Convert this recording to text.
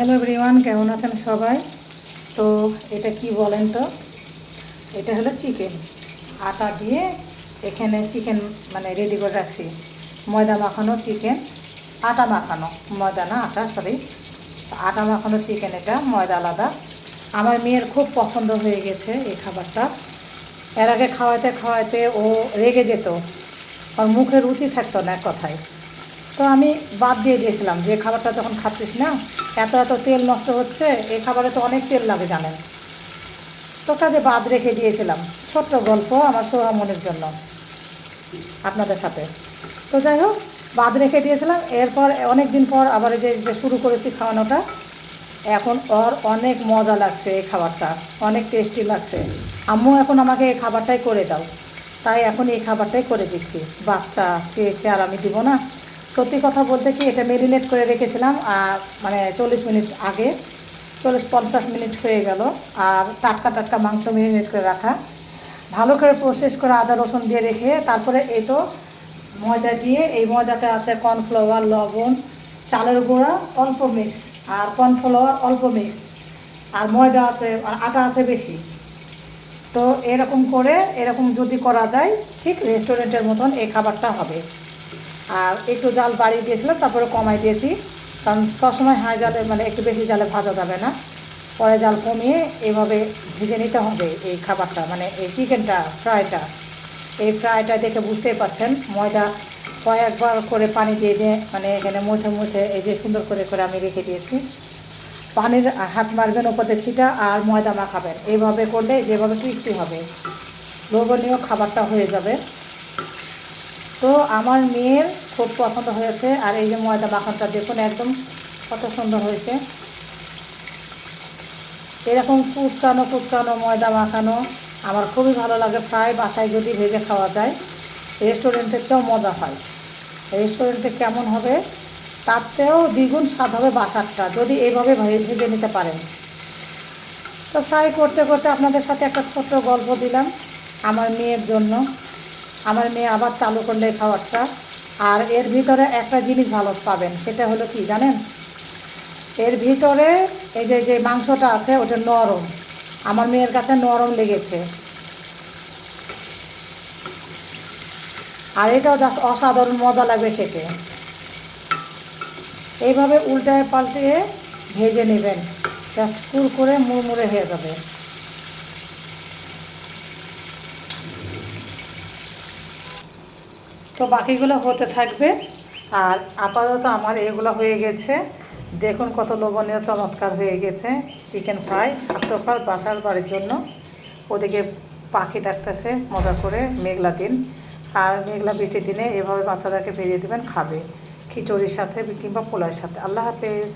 Hello everyone কেমন আছেন সবাই? তো এটা কি বলেন তো? এটা হলো চিকেন আটা দিয়ে এখানে চিকেন মানে রেডি করে রাখছি। ময়দা মাখানো চিকেন আটা মাখানো, ময়দা না আটা সরি আটা মাখানো চিকেন এটা, ময়দা আলাদা। আমার মেয়ের খুব পছন্দ হয়ে গেছে এই খাবারটা। এর আগে খাওয়াতে খাওয়াতে ও রেগে যেত। ওর মুখে রুচি থাকতো না এক কথায়। তো আমি বাদ দিয়ে দিয়েছিলাম যে খাবারটা যখন খাচ্ছিস না, এত এত তেল নষ্ট হচ্ছে, এই খাবারে তো অনেক তেল লাগে জানেন। তো কাজে বাদ রেখে দিয়েছিলাম। ছোট্ট গল্প আমার সোহামনির জন্য আপনাদের সাথে। তো যাই হোক, বাদ রেখে দিয়েছিলাম। এরপর অনেক দিন পর আবার যে যে শুরু করেছি খাওয়ানোটা, এখন ওর অনেক মজা লাগছে এই খাবারটা, অনেক টেস্টি লাগছে। আম্মু, এখন আমাকে এই খাবারটাই করে দাও। তাই এখন এই খাবারটাই করে দিচ্ছি। বাচ্চা চেয়েছে আর আমি দিব না। সত্যি কথা বলতে কি, এটা মেরিনেট করে রেখেছিলাম মানে চল্লিশ মিনিট আগে, চল্লিশ পঞ্চাশ মিনিট হয়ে গেল, আর টাটকা টাটকা মাংস মেরিনেট করে রাখা। ভালো করে প্রসেস করে আদা, রসুন দিয়ে রেখে, তারপরে এই তো ময়দা দিয়ে, এই ময়দাতে আছে কর্নফ্লাওয়ার লবণ, চালের গুঁড়া, অল্প মিক্স আর কর্নফ্লাওয়ার অল্প মিক্স আর ময়দা আছে, আর আটা আছে বেশি। তো এরকম করে, এরকম যদি করা যায়, ঠিক রেস্টুরেন্টের মতন এই খাবারটা হবে। আর একটু জাল বাড়িয়ে দিয়েছিলাম, তারপরে কমাই দিয়েছি। কারণ সবসময় হাই জালে মানে একটু বেশি জালে ভাজা যাবে না। পরে জাল কমিয়ে এভাবে ভেজে নিতে হবে এই খাবারটা মানে এই চিকেনটা, ফ্রাইটা। এই ফ্রাইটা দেখে বুঝতেই পারছেন, ময়দা কয়েকবার করে পানি দিয়ে দিয়ে মানে এখানে মুঠে মুছে এই যে সুন্দর করে করে আমি রেখে দিয়েছি। পানির হাত মারবেন ওপরে ছিটা আর ময়দা মাখাবেন। এইভাবে করলে যেভাবে ক্রিস্পি হবে, লোভনীয় খাবারটা হয়ে যাবে। তো আমার মেয়ের খুব পছন্দ হয়েছে। আর এই যে ময়দা মাখানটা দেখুন একদম কত সুন্দর হয়েছে। এরকম কুচকানো কুচকানো ময়দা মাখানো আমার খুবই ভালো লাগে। ফ্রাই বাসায় যদি ভেজে খাওয়া যায় রেস্টুরেন্টের চেয়েও মজা হয়। রেস্টুরেন্টে কেমন হবে, তার চেয়েও দ্বিগুণ স্বাদ হবে বাসারটা, যদি এইভাবে ভেজে নিতে পারেন। তো ফ্রাই করতে করতে আপনাদের সাথে একটা ছোট্ট গল্প দিলাম আমার মেয়ের জন্য। আমার মেয়ে আবার চালু করলে খাবারটা। আর এর ভিতরে একটা জিনিস ভালো পাবেন, সেটা হলো কি জানেন? এর ভিতরে এই যে যে মাংসটা আছে, ওটা নরম। আমার মেয়ের কাছে নরম লেগেছে। আর এটাও জাস্ট অসাধারণ মজা লাগবে খেতে। এইভাবে উল্টায় পাল্টিয়ে ভেজে নেবেন। জাস্ট কুরকুরে মুড়মুড়ে হয়ে যাবে। তো বাকিগুলো হতে থাকবে। আর আপাতত আমার এগুলো হয়ে গেছে। দেখুন কত লোভনীয় চমৎকার হয়ে গেছে চিকেন ফ্রাই স্বাস্থ্যকর বাসার বাড়ির জন্য। ওদিকে পাখি ডাকতেছে, মজা করে মেঘলা দিন। আর মেঘলা বৃষ্টির দিনে এভাবে বাচ্চাদেরকে বেরিয়ে দেবেন, খাবে। খিচুড়ির সাথে কিংবা পোলার সাথে। আল্লাহ হাফেজ।